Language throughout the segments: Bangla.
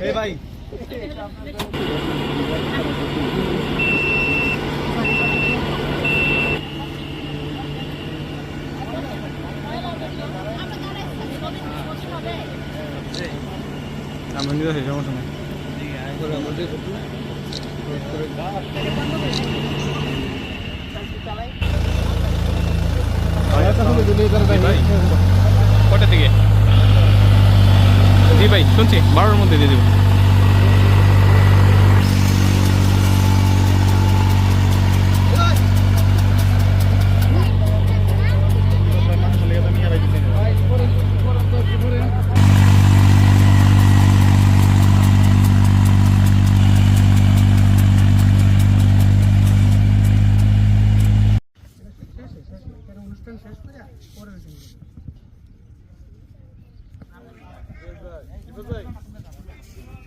এই ভাই। আমরা নিতে আসি সমস্যা নেই। কটা থেকে জি ভাই শুনছি বারোর মধ্যে দিয়ে দেবো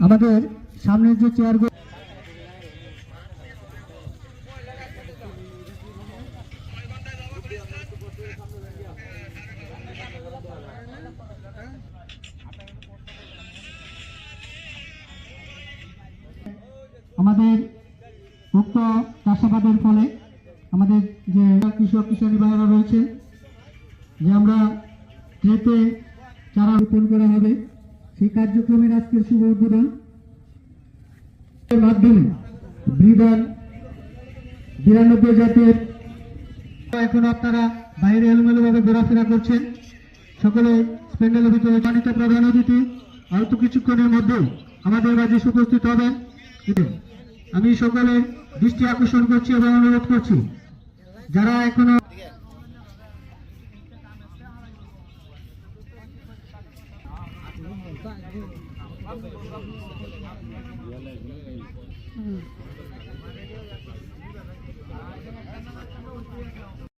আমাদের সামনের যে চেয়ারগুলো আমাদের উক্ত চাষাবাদের ফলে আমাদের যে কৃষক কিষাণী ভাইয়েরা রয়েছে, যে আমরা ট্রেতে চারা রোপণ করা হবে। সেই কার্যক্রমের আজকের শুভ উদ্বোধন মাধ্যমে বিরানব্বই জাতের এখন আপনারা বাইরে এলোমেলোভাবে ঘোরাফেরা করছেন। সকলে স্প্যান্ডেলের ভিতরে জানিত প্রধান অতিথি হয়তো কিছুক্ষণের মধ্যে আমাদের মাঝে উপস্থিত হবেন। আমি সকলে দৃষ্টি আকর্ষণ করছি এবং অনুরোধ করছি, যারা এখনও 嗯。